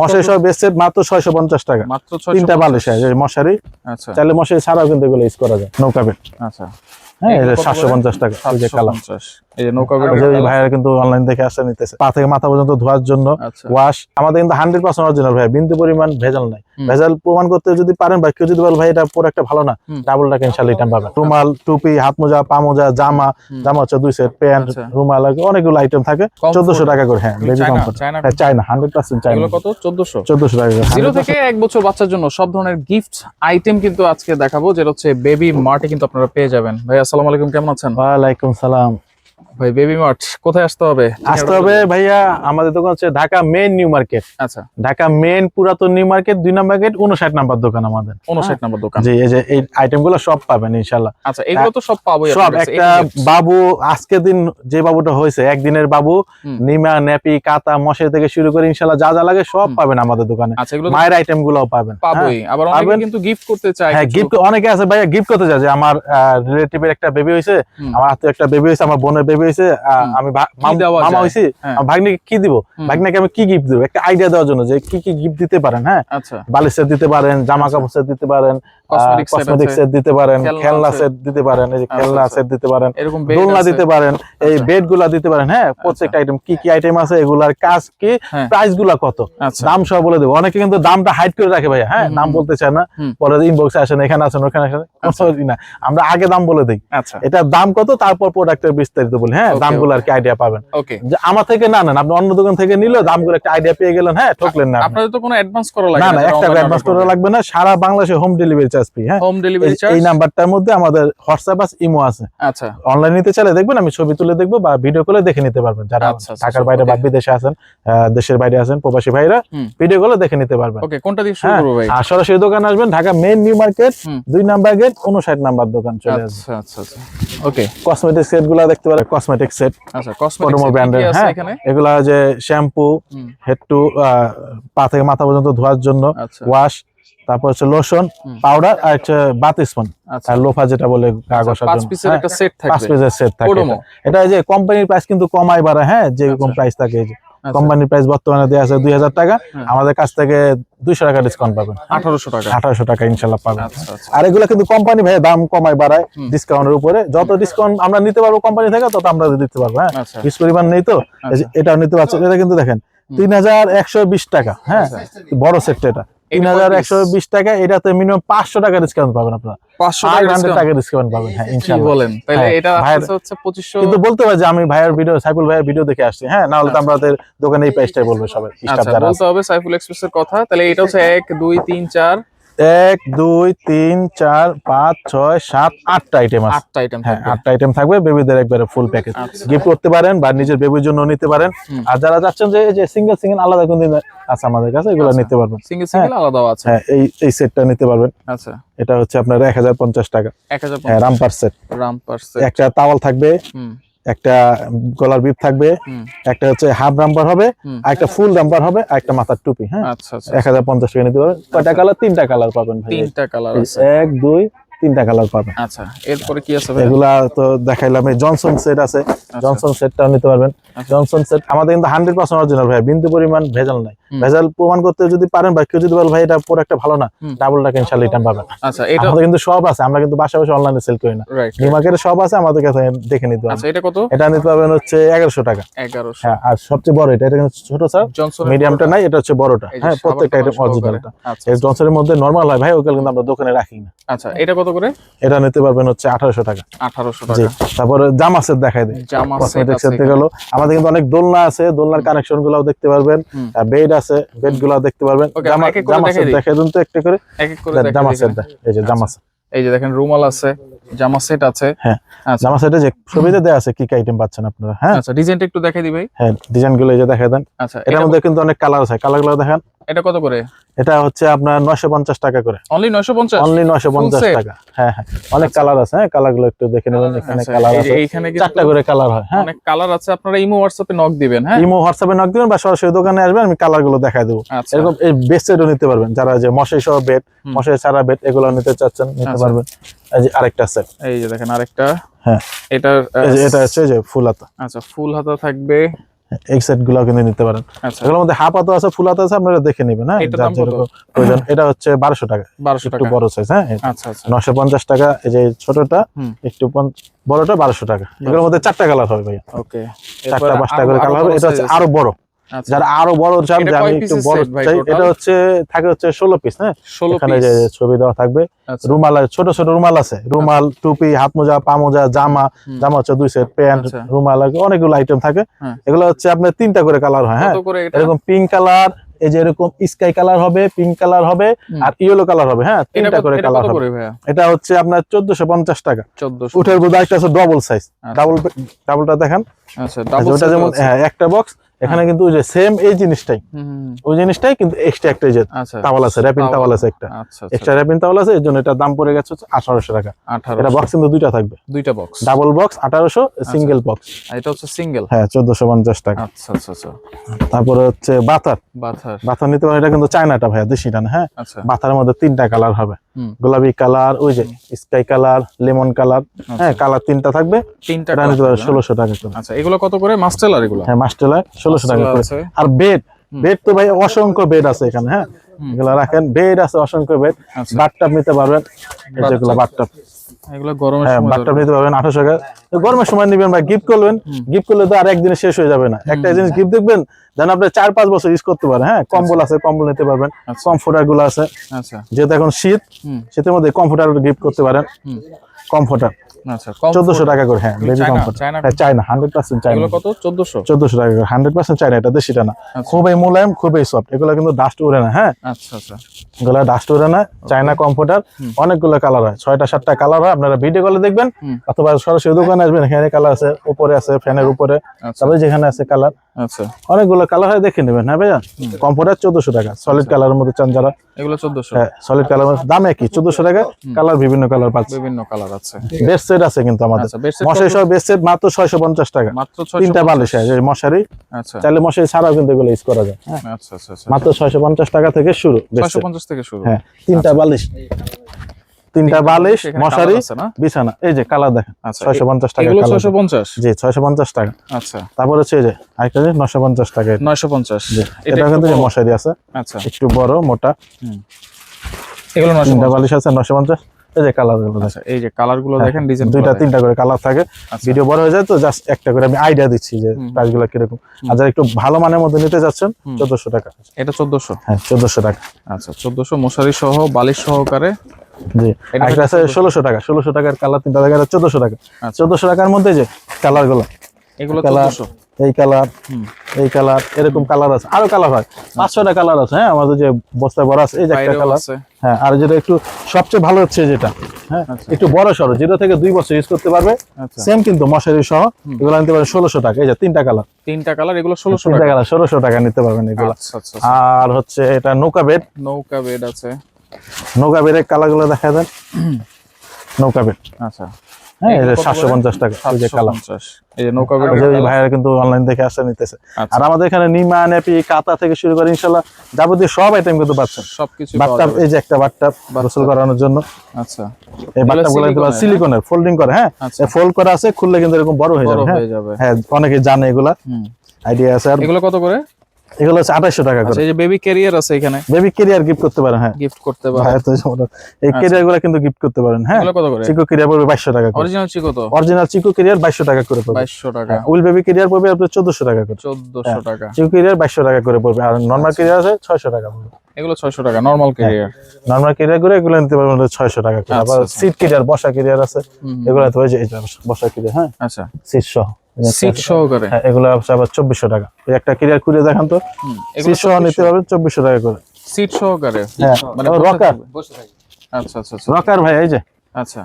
মশারি সহ best set মাত্র ছয়শো পঞ্চাশ টাকা। মাত্র তিনটা বালিশ হয় মশারি আচ্ছা। চাইলে মশারি ছাড়াও কিন্তু এগুলো ইউজ করা যায় নৌকা বেড আচ্ছা। হ্যাঁ এগুলো কত সাতশো করে? পঞ্চাশ টাকা ওই কালার। 750 এই যে নৌকা ভাইয়ারা কিন্তু অনলাইন দেখে আসতে নিতেছে। পা থেকে মাথা পর্যন্ত ধোয়ার জন্য আচ্ছা। ওয়াশ আমাদের কিন্তু হান্ড্রেড পার্সেন্ট অরিজিনাল ভাই বিন্দু পরিমাণ ভেজাল নাই। ভেজাল প্রমাণ করতে যদি পারেন বা কেউ যদি বল ভাই এটা প্রোডাক্টটা ভালো না ডাবল টাকা ইনশাল্লাহ রিটার্ন পাবেন। রুমাল টুপি হাত মোজা পা মোজা জামা জামা হচ্ছে দুই সেট প্যান্ট আচ্ছা। রুমাল অনেকগুলো আইটেম থাকে। চোদ্দশো টাকা করে হ্যাঁ বেবি চায়না কমফোর্ট চায়না হ্যাঁ হান্ড্রেড পার্সেন্ট এগুলো কত? 1400 চোদ্দশো টাকা জিরো থেকে এক বছর বাচ্চার জন্য সব ধরনের গিফট আইটেম কিন্তু আজকে দেখাবো যেটা হচ্ছে বেবি মার্টে কিন্তু আপনারা পেয়ে যাবেন। ভাই আসসালামু আলাইকুম কেমন আছেন? ওয়ালাইকুম সালাম। ভাই বেবি মার্ট কোথায় আসতে হবে? আসতে হবে ভাইয়া আমাদের দোকান হচ্ছে ঢাকা মেন নিউ মার্কেট আচ্ছা। ঢাকা মেন পুরাতন নিউ মার্কেট দুই নম্বর গেট উনষাট নাম্বার দোকান আমাদের। 59 নম্বর দোকান। জি এই যে এই সব পাবেন আচ্ছা এগুলো তো সব পাবোই সব একটা বাবু আজকে দিন যে বাবুটা হয়েছে একদিনের বাবু নিমা নেপি কাতা মশারি থেকে শুরু করে ইনশাল্লাহ যা যা লাগে সব পাবেন আমাদের দোকানে। আচ্ছা মায়ের আইটেমগুলো পাবেন হ্যাঁ। পাবোই। আবার অনেকে কিন্তু গিফট করতে চায় হ্যাঁ গিফট অনেকে আছে ভাইয়া গিফট করতে চায় যে আমার রিলেটিভের একটা বেবি হয়েছে আমার আত্মীয় একটা বেবি হয়েছে আমার বোনের বেবি হয়েছে আমি মাম- হয়েছি হ্যাঁ। ভাগ্নিকে কি দিব। ভাগ্নিকে আমি কি গিফট দিব একটা আইডিয়া দেওয়ার জন্য যে কি কি গিফট দিতে পারেন হ্যাঁ বালিশের বালিশ দিতে পারেন জামা আচ্ছা। কাপড় দিতে পারেন কসমেটিক সেট দিতে পারেন খেলনা সেট দিতে পারেন এই যে আচ্ছা, খেলনা আচ্ছা। সেট দিতে পারেন দোলনা দিতে পারেন এই আচ্ছা। বেডগুলা দিতে পারেন হ্যাঁ প্রত্যেকটা আইটেম কি কি আইটেম আছে এগুলার কাজ কি হ্যাঁ। প্রাইসগুলা কত? আচ্ছা। দাম বলে দেবো। অনেকে কিন্তু দামটা হাইড করে রাখে ভাইয়া হ্যাঁ নাম বলতে চায় না। পরে ইনবক্সে আসেন এখানে আসেন ওখানে আসেন আচ্ছা। না। আমরা আগে দাম বলে দিই। আচ্ছা। এটার দাম কত তারপর প্রোডাক্টের বিস্তারিত বলি হ্যাঁ দামগুলো আর কি আইডিয়া পাবেন। যে আমার থেকে না নেন আপনি অন্য দোকান থেকে নিলে দামগুলো একটা আইডিয়া পেয়ে গেলেন হ্যাঁ ঠকলেন না আপনি। আপনাদের তো কোনো অ্যাডভান্স করা লাগে না না একটা অ্যাডভান্স করা লাগবে না সারা বাংলাদেশে হোম ডেলিভারি ফ্রি হ্যাঁ? হোম ডেলিভারি এই- চার্জ এই নাম্বারটার মধ্যে আমাদের হোয়াটসঅ্যাপ আছে ইমো আছে। আচ্ছা। অনলাইন নিতে চাইলে দেখবেন আমি ছবি তুলে দেখব বা ভিডিও কলে দেখে নিতে পারবেন। যারা আচ্ছা, আচ্ছা, ঢাকার বাইরে বা বিদেশে আছেন দেশের বাইরে আছেন প্রবাসী ভাইরা ভিডিও কলে দেখে নিতে পারবেন। ওকে কোনটা দিয়ে শুরু হ্যাঁ, করব ভাই? আর সরাসরি দোকানে আসবেন ঢাকা মেন নিউ মার্কেট দুই নাম্বার গেট উনষাট নাম্বার দোকান চলে আসবে। আচ্ছা আচ্ছা আচ্ছা। ওকে কসমেটিক সেটগুলা দেখতে পারেন কসমেটিক সেট আচ্ছা এর, আছে হ্যাঁ। এখানে? এগুলা যে শ্যাম্পু হেড টু পা থেকে মাথা পর্যন্ত ধোয়ার জন্য আচ্ছা। ওয়াশ তারপর হচ্ছে লোশন পাউডার আর হচ্ছে বাতিস্পন আচ্ছা। আর লোফা যেটা বলে গা আচ্ছা, পাঁচ পিসের হ্যাঁ, একটা সেট পাঁচ পিসের সেট থাকে এটা। যে কোম্পানির প্রাইস কিন্তু কমায় বাড়ায় হ্যাঁ যে রকম আচ্ছা। প্রাইস থাকে কোম্পানির প্রাইস বর্তমানে দেওয়া আছে দুই হাজার টাকা। আমাদের কাছ থেকে দুইশো টাকা ডিসকাউন্ট পাবেন। 1800 টাকা। আঠারোশো টাকা ইনশাল্লাহ পাবেন। আর এগুলো কিন্তু কোম্পানি ভাই দাম কমায় বাড়ায়। ডিসকাউন্টের উপরে। যত ডিসকাউন্ট আমরা নিতে পারব কোম্পানি থেকে তত আমরা দিতে পারব হ্যাঁ। বিশ পরিমাণ নেই তো। এটাও নিতে পারছেন এটা কিন্তু দেখেন তিন হাজার একশো বিশ টাকা হ্যাঁ। বড় সেট এটা। তিন হাজার একশো বিশ টাকা এটাতে মিনিমাম পাঁচশো টাকা ডিসকাউন্ট পাবেন আপনারা। পাঁচশো টাকা ডিসকাউন্ট পাবেন হ্যাঁ বলেন? তাহলে হ্যাঁ, এটা হচ্ছে 2500 কিন্তু বলতে পারি যে আমি ভাইয়ের ভিডিও সাইফুল ভাইয়ের ভিডিও দেখে আসছি। হ্যাঁ না হলে তো আমাদের দোকানে এই প্রাইসটাই বলবে সবাই আচ্ছা। বলতে হবে সাইফুল এক্সপ্রেসের কথা। তাহলে এটা হচ্ছে 1 2 3 4 এক দুই তিন চার পাঁচ ছয় সাত আটটা আইটেম আছে। আটটা আইটেম হ্যাঁ আটটা আইটেম থাকবে বেবিদের একবারে ফুল প্যাকেজ। গিফট করতে পারেন বা নিজের বেবির জন্য নিতে পারেন। আর যারা যাচ্ছেন যে এই যে সিঙ্গেল সিঙ্গেল আলাদা কোন দিন আছে আমাদের কাছে এগুলো আচ্ছা। নিতে পারবেন। সিঙ্গেল সিঙ্গেল আলাদাও আছে। হ্যাঁ এই এই সেটটা নিতে পারবেন। আচ্ছা। এটা হচ্ছে আপনার এক হাজার পঞ্চাশ টাকা। 1050 হ্যাঁ রামপার সেট রাম পারসে একটা তাওয়াল থাকবে। হুম। একটা গলার বিপ থাকবে একটা হচ্ছে হাফ রাম্পার হবে আর একটা ফুল রাম্পার হবে আর একটা মাথার টুপি হ্যাঁ? আচ্ছা আচ্ছা এক হাজার পঞ্চাশ টাকা নিতে পারবেন। কয়টা কালার? তিনটা কালার পাবেন ভাই। তিনটা কালার এক দুই তিনটা কালার পাবেন আচ্ছা এরপরে কি আছে এগুলা তো দেখাইলাম এই জনসন সেট আছে। আচ্ছা। জনসন সেটটাও নিতে পারবেন। জনসন সেট আমাদের কিন্তু হান্ড্রেড পার্সেন্ট অরিজিনাল ভাই বিন্দু পরিমাণ ভেজাল নাই। ভেজাল প্রমাণ করতে যদি পারেন বা কেউ যদি বল ভাই এটা প্রোডাক্টটা ভালো না ডাবল টাকা ইনশাল্লাহ রিটার্ন পাবেন। আচ্ছা এটা আমাদের কিন্তু সব আছে আমরা কিন্তু বাসা বাসা অনলাইনে সেল করি না। রাইট নিউ মার্কেটে সব আছে আমাদের কাছে দেখে নিতে আচ্ছা এটা কত? এটা নিতে পারবেন হচ্ছে এগারোশো টাকা। 1100 হ্যাঁ আর সবচেয়ে বড় এটা এটা কিন্তু ছোট স্যার মিডিয়ামটা নাই এটা হচ্ছে বড়টা। হ্যাঁ প্রত্যেকটা আইটেম অরিজিনালটা আচ্ছা এই জনসনের মধ্যে নর্মাল হয় ভাই ওগুলো কিন্তু আমরা দোকানে রাখি না। আচ্ছা এটা কত করে? এটা নিতে পারবেন হচ্ছে আঠারোশো টাকা। 1800 টাকা। তারপরে জামা সেট দেখাই জামা সেট সেট গেল আমাদের কিন্তু অনেক দোলনা আছে দোলনার কানেকশন গুলাও দেখতে পারবেন। বেড আছে বেড গুলাও দেখতে পারবেন। জামা জামা দেখাই সেট দেখাই দিন তো একটা করে। এক এক করে জামা সেট এই যে জামা set। এই যে দেখেন রুমাল আছে জামা সেট আছে। হ্যাঁ আচ্ছা। জামা সেটে যে ছবিতে দেওয়া আছে কি কি আইটেম পাচ্ছেন আপনারা হ্যাঁ? আচ্ছা ডিজাইনটা একটু দেখাই দিই ভাই। হ্যাঁ ডিজাইনগুলো এই যে দেখাই দেন আচ্ছা এটার মধ্যে কিন্তু অনেক কালার আছে কালারগুলো দেখেন। এটা কত করে? এটা হচ্ছে আপনার নয়শো পঞ্চাশ টাকা করে। অনলি 950 অনলি নয়শো পঞ্চাশ set? টাকা। হ্যাঁ হ্যাঁ। অনেক কালার আছে হ্যাঁ? কালারগুলো একটু দেখে নেবেন এখানে আচ্ছা, কালার আছে। এইখানে চারটা করে কালার হয় হ্যাঁ? অনেক কালার আছে। আপনারা ইমো হোয়াটসঅ্যাপে নক দিবেন হ্যাঁ? ইমো হোয়াটসঅ্যাপে নক দিবেন বা সরাসরি দোকানে আসবেন আমি কালারগুলো দেখাই দেবো। আচ্ছা। এরকম এই বেড সেটও নিতে পারবেন। যারা যে মশাই সহ বেড মশাই ছাড়া বেড এগুলো নিতে চাচ্ছেন নিতে আচ্ছা। পারবেন। এই যে আরেকটা সেট এই যে দেখেন আরেকটা। হ্যাঁ। এটার যে এটা হচ্ছে যে ফুল হাতা। আচ্ছা ফুল হাতা থাকবে। এই কিন্তু নিতে পারেন। আচ্ছা। এগুলোর মধ্যে হাফ হাতা আছে ফুল হাতা আছে আপনারা দেখে নেবেন হ্যাঁ? যার যেরকম প্রয়োজন। এটা হচ্ছে বারোশো টাকা। বারোশো একটু টাকা। বড় সাইজ হ্যাঁ? আচ্ছা আচ্ছা। নশো পঞ্চাশ টাকা এই যে ছোটটা একটু বড়টা বারোশো টাকা। এগুলোর মধ্যে চারটা কালার হবে ভাইয়া। ওকে চারটা পাঁচটা করে কালার হবে। এটা হচ্ছে আরও বড়। যারা আরও বড় চান যে আমি একটু বড় চাই এটা হচ্ছে থাকে হচ্ছে ষোলো পিস হ্যাঁ এখানে যে ছবি দেওয়া থাকবে। আচ্ছা। রুমাল ছোট ছোট রুমাল আছে। রুমাল টুপি হাত মোজা পা মোজা জামা। জামা হচ্ছে দুই সেট প্যান্ট আচ্ছা। রুমাল অনেকগুলো আইটেম থাকে। হ্যাঁ। এগুলো হচ্ছে আপনার তিনটা করে কালার হয় হ্যাঁ? এরকম পিঙ্ক কালার এই যে এরকম স্কাই কালার হবে পিঙ্ক কালার হবে আর ইয়েলো কালার হবে হ্যাঁ? তিনটা করে কালার হবে। এটা হচ্ছে আপনার চোদ্দশো পঞ্চাশ টাকা। উঠের বোধ একটা আছে ডবল সাইজ আচ্ছা। ডাবল ডাবলটা দেখেন। আচ্ছা আচ্ছা, ওটা যেমন হ্যাঁ একটা বক্স এখানে কিন্তু ওই যে সেম এই জিনিসটাই। ওই জিনিসটাই কিন্তু এক্সট্রা একটা যে আচ্ছা তাওয়াল আছে র্যাপিং। তাওয়াল আছে একটা। আচ্ছা এক্সট্রা র্যাপিং তাওয়াল আছে এর জন্য এটার দাম পড়ে গেছে হচ্ছে আঠারোশো টাকা। আঠারো এটা বক্স কিন্তু দুইটা থাকবে। দুইটা বক্স ডাবল বক্স আঠারোশো সিঙ্গেল বক্স এটা হচ্ছে সিঙ্গেল হ্যাঁ চোদ্দশো পঞ্চাশ টাকা। আচ্ছা আচ্ছা আচ্ছা। তারপরে হচ্ছে বাতার। বাথার বাতার নিতে পারেন এটা কিন্তু চায়নাটা ভাইয়া দেশিটা না হ্যাঁ? আচ্ছা। বাতার মধ্যে তিনটা কালার হবে। গোলাপি কালার ওই যে স্কাই কালার লেমন কালার হ্যাঁ কালার তিনটা থাকবে। তিনটা নিতে ষোলোশো টাকা করে। আচ্ছা এগুলো কত করে? মাস্টেলার এগুলো? হ্যাঁ মাস্টেলার ষোলোশো টাকা করে। আর বেড বেড তো ভাই অসংখ্য বেড আছে এখানে হ্যাঁ? এগুলো রাখেন বেড আছে অসংখ্য বেড। বাটটাপ বাথটাব নিতে পারবেন এই যেগুলো বাথটাব। এগুলো গরমের হ্যাঁ সময় বাথটাব নিতে পারবেন আঠাশো টাকা গরমের সময় নিবেন গিফট করবেন। গিফট করলে তো আর একদিনে শেষ হয়ে যাবে না। একটা জিনিস গিফট দেখবেন যেন আপনি চার পাঁচ বছর ইউজ করতে পারেন। হ্যাঁ কম্বল আছে কম্বল নিতে পারবেন। আচ্ছা। কমফোর্টারগুলো আছে। আচ্ছা। যেহেতু এখন শীত শীতের মধ্যে কমফোর্টার গিফট করতে পারেন। কমফোর্টার আচ্ছা টাকা করে হ্যাঁ বেবি চায়না? চায়না এগুলো কত? টাকা করে এটা দেশিটা না। খুবই মোলায়েম খুবই সফট এগুলো কিন্তু ডাস্ট উড়ে না হ্যাঁ? আচ্ছা আচ্ছা। এগুলো ডাস্ট উড়ে না চাইনা কমফোর্টার অনেকগুলো কালার হয় ছয়টা সাতটা কালার হয় আপনারা ভিডিও কলে দেখবেন অথবা সরাসরি দোকানে আসবেন এখানে কালার আছে উপরে আছে ফ্যানের উপরে তারপরে যেখানে আছে কালার আচ্ছা। অনেকগুলো কালার হয় দেখে নেবেন হ্যাঁ ভাইয়া? কমফোর্টার চোদ্দশো টাকা সলিড কালারের মধ্যে চান যারা। এগুলো হ্যাঁ সলিড কালার দাম একই চোদ্দশো টাকা কালার বিভিন্ন কালার পাচ্ছে। বিভিন্ন কালার আছে। বেস্ট সেট আছে কিন্তু আমাদের। আচ্ছা মশারি সহ বেস্ট সেট মাত্র ছয়শো পঞ্চাশ টাকা। মাত্র তিনটা বালিশ হয়, মশারি। আচ্ছা। চাইলে মশারি ছাড়াও কিন্তু এগুলো ইউজ করা যায় হ্যাঁ। আচ্ছা আচ্ছা আচ্ছা। মাত্র টাকা থেকে শুরু থেকে শুরু। হ্যাঁ তিনটা বালিশ। তিনটা বালিশ মশারি বিছানা এই যে কালার দেখেন আচ্ছা ছয়শো পঞ্চাশ টাকা ছয়শো পঞ্চাশ? জি ছয়শো পঞ্চাশ টাকা। আচ্ছা। তারপর হচ্ছে এই যে আরেকটা যে নশো পঞ্চাশ টাকা নয়শো পঞ্চাশ। জি, এটা কিন্তু মশারি আছে আচ্ছা। একটু বড় মোটা। এগুলো তিনটা বালিশ আছে নশো পঞ্চাশ। এই যে কালারগুলো দেখেন। আচ্ছা এই যে কালারগুলো দেখেন ডিজাইন দুইটা তিনটা করে কালার থাকে। আচ্ছা। ভিডিও বড় হয়ে যায় তো জাস্ট একটা করে আমি আইডিয়া দিচ্ছি যে কীরকম। আর যারা একটু ভালো মানের মধ্যে নিতে যাচ্ছেন। চোদ্দশো টাকা। এটা চোদ্দশো? হ্যাঁ চোদ্দশো টাকা। আচ্ছা চোদ্দশো মশারি সহ বালিশ সহকারে জি। এটা একটা আছে ষোলোশো। টাকা ষোলোশো টাকার কালার তিনটা টাকা চোদ্দশো টাকা। আচ্ছা। চোদ্দশো টাকার মধ্যে যে কালারগুলো এগুলো কালার এই কালার এই কালার এরকম কালার আছে। আরও কালার হয়। পাঁচ ছয়টা কালার আছে হ্যাঁ? আমাদের যে বস্তায় বড় আছে এই যে একটা কালার। হ্যাঁ আর যেটা একটু সবচেয়ে ভালো হচ্ছে যেটা হ্যাঁ? আচ্ছা। একটু বড় সড়ো জিরো থেকে দুই বছর ইউজ করতে পারবে। আচ্ছা। সেম কিন্তু মশারি সহ এগুলো নিতে পারবে ষোলোশো টাকা। এই যে তিনটা কালার। তিনটা কালার এগুলো ষোলোশো তিনটা টাকা। কালার ষোলোশো টাকা নিতে পারবেন এগুলো। আচ্ছা আচ্ছা আচ্ছা। আর হচ্ছে এটা নৌকা বেড নৌকা বেড আছে। নৌকা বেডের কালারগুলো দেখা দেন নৌকা বেড আচ্ছা। হ্যাঁ সাতশো পঞ্চাশ টাকা এই যে কালার 750 এই যে নৌকা বেড ওই যে ওই ভাইয়ারা কিন্তু অনলাইন দেখে আসে নিতেছে। আচ্ছা। আর আমাদের এখানে নিমা নেপি কাতা থেকে শুরু করে ইনশাল্লাহ যাবতীয় সব আইটেম কিন্তু পাচ্ছেন। সবকিছু পাওয়া এই যে একটা গোসল করানোর জন্য। আচ্ছা। এই সিলিকনের ফোল্ডিং করে হ্যাঁ? আচ্ছা। ফোল্ড করা আছে খুললে কিন্তু এরকম বড় হয়ে যাবে হ্যাঁ? হয়ে হ্যাঁ অনেকে জানে এগুলা। আইডিয়া আছে আর এগুলো কত করে? এগুলো হচ্ছে আঠাইশো টাকা আচ্ছা করে এই যে বেবি ক্যারিয়ার আছে এখানে। বেবি কেরিয়ার গিফট করতে পারেন হ্যাঁ। গিফট করতে পারে ভাইয়া তো যেমন- এই কেরিয়ারগুলো কিন্তু গিফট করতে পারেন হ্যাঁ। কত করে? চিকো কেরিয়ার পড়বে বাইশশো টাকা করে। অরিজিনাল চিকো তো? অরিজিনাল চিকো কেরিয়ার বাইশশো টাকা করে পড়বে। বাইশশো টাকা। উইল বেবি কেরিয়ার পড়বে আপনার চোদ্দশো টাকা করে। চোদ্দশো টাকা। চিকো কেরিয়ার বাইশশো টাকা করে পড়বে। আর নর্মাল কেরিয়ার আছে ছয়শো টাকা পড়বে এগুলো ছয়শো টাকা নর্মাল ক্যারিয়ার নর্মাল কেরিয়ার করে এগুলো নিতে পারবেন ছয়শো টাকা করে। আচ্ছা, আবার আচ্ছা। সিট কেরিয়ার বসা কেরিয়ার আছে। এগুলো নিতে পারবে যে বসা কেরিয়ার হ্যাঁ। আচ্ছা। সিট সহ। সিট সহকারে। হ্যাঁ, এগুলো আবার চব্বিশশো টাকা। এই একটা কেরিয়ার খুলে দেখান তো। সিট সহ নিতে পারবেন চব্বিশশো টাকা করে। সিট সহকারে? হ্যাঁ মানে রকার আচ্ছা আচ্ছা আচ্ছা। রকার ভাই এই যে। আচ্ছা।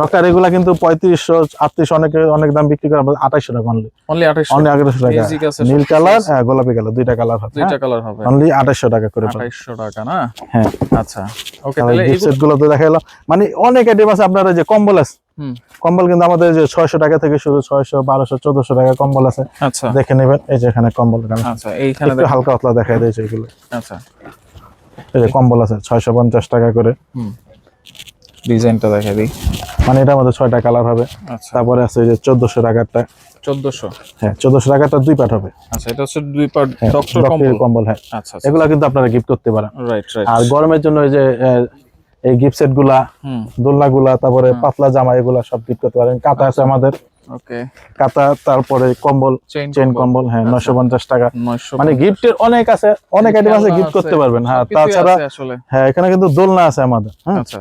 রকার এগুলা কিন্তু পঁয়ত্রিশশো আটত্রিশশো অনেকে অনেক দাম বিক্রি করে আমরা আঠাইশো টাকা অনলি অনলি আঠাইশশো। অনলি আঠাইশো টাকা। নীল কালার হ্যাঁ গোলাপি কালার দুইটা কালার হবে দুইটা কালার হবে। অনলি আঠাইশো টাকা করে। আঠাইশশো টাকা না? হ্যাঁ। আচ্ছা। ওকে তাহলে গিফট সেটগুলো তো দেখা মানে অনেক আইটেম আছে আপনারা যে কম্বল আছে কম্বল কিন্তু আমাদের যে ছয়শো টাকা থেকে শুরু ছয়শো বারোশো চোদ্দশো টাকা কম্বল আছে। আচ্ছা। দেখে নেবেন এই যে এখানে কম্বল আচ্ছা এইখানে একটু হালকা পাতলা দেখা দিয়েছে এগুলো। আচ্ছা। এই যে কম্বল আছে ছয়শো পঞ্চাশ টাকা করে। ডিজাইনটা দেখা দিই। মানে এটার মধ্যে ছয়টা কালার হবে। আচ্ছা। তারপরে আছে যে চোদ্দশো টাকারটা। চোদ্দশো? হ্যাঁ চোদ্দশো টাকারটা দুই পাট হবে। আচ্ছা এটা হচ্ছে দুই পার্ট হ্যাঁ, ডক্টর কম্বল। হ্যাঁ। আচ্ছা আচ্ছা। এগুলা কিন্তু আপনারা গিফট করতে পারেন। রাইট রাইট আর গরমের জন্য এই যে এই গিফট সেটগুলা দোলনা গুলা তারপরে পাতলা জামা এগুলা সব গিফট করতে পারেন। কাতা আছে আমাদের। ওকে। কাতা তারপরে কম্বল চেন কম্বল। হ্যাঁ নয়শো পঞ্চাশ টাকা। 900 মানে গিফটের অনেক আছে অনেক আইটেম আছে গিফট করতে পারবেন হ্যাঁ তাছাড়া হ্যাঁ এখানে কিন্তু দোলনা আছে আমাদের হ্যাঁ। আচ্ছা।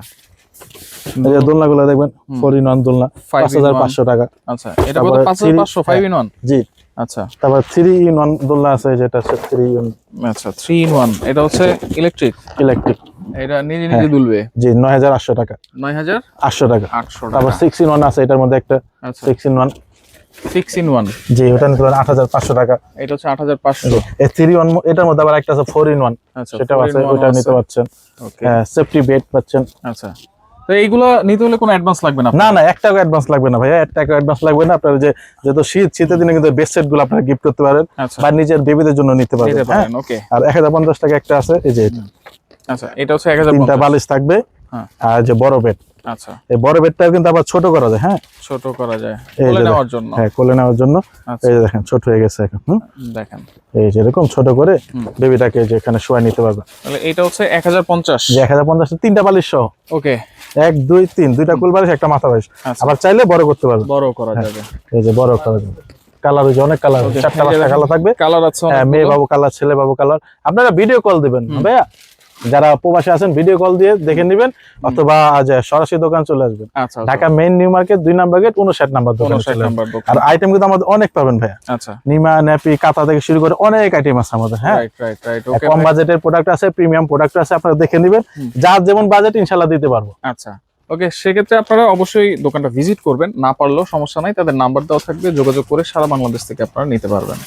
দোলনা গুলো দেখবেন ফোর ইন ওয়ান দোলনা পাঁচ হাজার পাঁচশো টাকা। আচ্ছা এটা কত? তারপরে 5500 three- 5 ইন 1 জি। আচ্ছা। তারপর থ্রি ইন ওয়ান দোলনা আছে যেটা হচ্ছে থ্রি ইন আচ্ছা 3 ইন 1 এটা হচ্ছে ইলেকট্রিক ইলেকট্রিক এটা নিজে হ্যাঁ। নিজে দুলবে? জি নয় হাজার আটশো টাকা। 9800 আটশো টাকা। টাকা। তারপর সিক্স ইন ওয়ান আছে এটার মধ্যে একটা আচ্ছা। সিক্স ইন ওয়ান 6 ইন 1 জি ওটা নিতে পারেন আট হাজার পাঁচশো টাকা। এটা হচ্ছে 8500 এই থ্রি ওয়ান এটার মধ্যে আবার একটা আছে ফোর ইন ওয়ান আচ্ছা সেটাও আছে ওটা নিতে পারছেন ওকে হ্যাঁ সেফটি বেড পাচ্ছেন। আচ্ছা। তো এইগুলো নিতে হলে কোনো অ্যাডভান্স লাগবে না না না এক টাকা অ্যাডভান্স লাগবে না ভাইয়া এক টাকা অ্যাডভান্স লাগবে না। আপনার যে যেহেতু শীত শীতের দিনে কিন্তু বেস্ট সেটগুলো আপনারা গিফট করতে পারেন আচ্ছা। বা নিজের বেবিদের জন্য নিতে পারবেন হ্যাঁ? পারেন আর এক হাজার পঞ্চাশ টাকা একটা আছে এই যে। আচ্ছা এটা হচ্ছে তিনটা বালিশ থাকবে হ্যাঁ। আর যে বড় বেড। আচ্ছা। এই বড় বেডটাও কিন্তু আবার ছোট করা যায় হ্যাঁ? ছোট করা যায় এই নেওয়ার জন্য। হ্যাঁ কোলে নেওয়ার জন্য। আচ্ছা। এই দেখেন ছোট হয়ে গেছে এখন দেখেন। এই যে এরকম ছোট করে বেবিটাকে যে এখানে শোয়া নিতে পারবে। তাহলে এটা হচ্ছে 1050 যে এক হাজার পঞ্চাশ তিনটা বালিশ সহ। ওকে। এক দুই তিন দুইটা কুল বালিশ একটা মাথা বালিশ। আবার চাইলে বড় করতে পারবে। বড় করা যাবে। এই যে বড় করা যাবে। কালার হয়েছে অনেক কালার চারটা পাঁচটা কালার থাকবে। কালার আছে হ্যাঁ, মেয়ে বাবু কালার ছেলে বাবু কালার। আপনারা ভিডিও কল দিবেন। ভাইয়া যারা প্রবাসে আছেন ভিডিও কল দিয়ে দেখে নেবেন অথবা সরাসরি দোকান চলে আসবেন। আচ্ছা ঢাকা মেইন নিউ মার্কেট দুই নাম্বার গেট উনষাট নাম্বার দোকান 59 নাম্বার দোকান। আর আইটেম কিন্তু আমাদের অনেক পাবেন ভাইয়া। আচ্ছা। নিমা ন্যাপি কাতা থেকে শুরু করে অনেক আইটেম আছে আমাদের হ্যাঁ? কম বাজেটের প্রোডাক্ট আছে প্রিমিয়াম প্রোডাক্ট আছে আপনারা দেখে নেবেন। যার যেমন বাজেট ইনশাল্লাহ দিতে পারব। আচ্ছা। ওকে সেক্ষেত্রে আপনারা অবশ্যই দোকানটা ভিজিট করবেন। না পারলেও সমস্যা নাই তাদের নাম্বার দেওয়া থাকবে যোগাযোগ করে সারা বাংলাদেশ থেকে আপনারা নিতে পারবেন।